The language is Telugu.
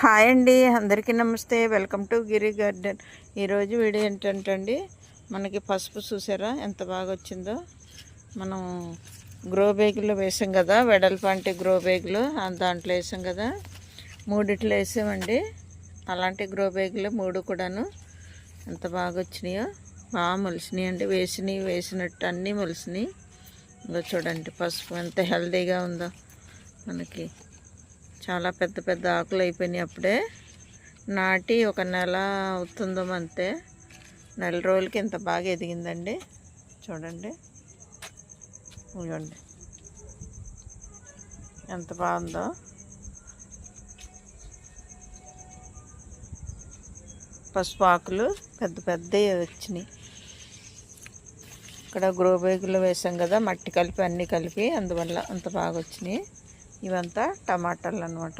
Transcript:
హాయ్ అండి అందరికీ నమస్తే. Welcome to Giri garden. ఈరోజు వీడియో ఏంటంటే అండి మనకి పసుపు చూసారా? ఎంత బాగా వచ్చిందో. మనం గ్రో బ్యాగులో వేసాం కదా వెడల్పాంటి గ్రో బ్యాగులు దాంట్లో వేసాం కదా. మూడిట్లో వేసామండి. అలాంటి గ్రో బ్యాగులు మూడు కూడాను. ఎంత బాగా వచ్చినాయో. బాగా మొలిసినాయి అండి. వేసినవి వేసినట్టు అన్నీ మొలిసినాయి. ఇంకా చూడండి పసుపు ఎంత హెల్తీగా ఉందో మనకి. చాలా పెద్ద పెద్ద ఆకులు అయిపోయినాయి అప్పుడే. నాటి ఒక నెల అవుతుందో అంతే నెల రోజులకి ఇంత బాగా ఎదిగిందండి. చూడండి. చూడండి ఎంత బాగుందో. పసుపు ఆకులు పెద్ద పెద్దవి వచ్చినాయి. ఇక్కడ గ్రో బ్యాగులో వేసాం కదా మట్టి కలిపి అన్నీ కలిపి అందువల్ల అంత బాగా వచ్చినాయి. ఇవంతా టమాటాలు అనమాట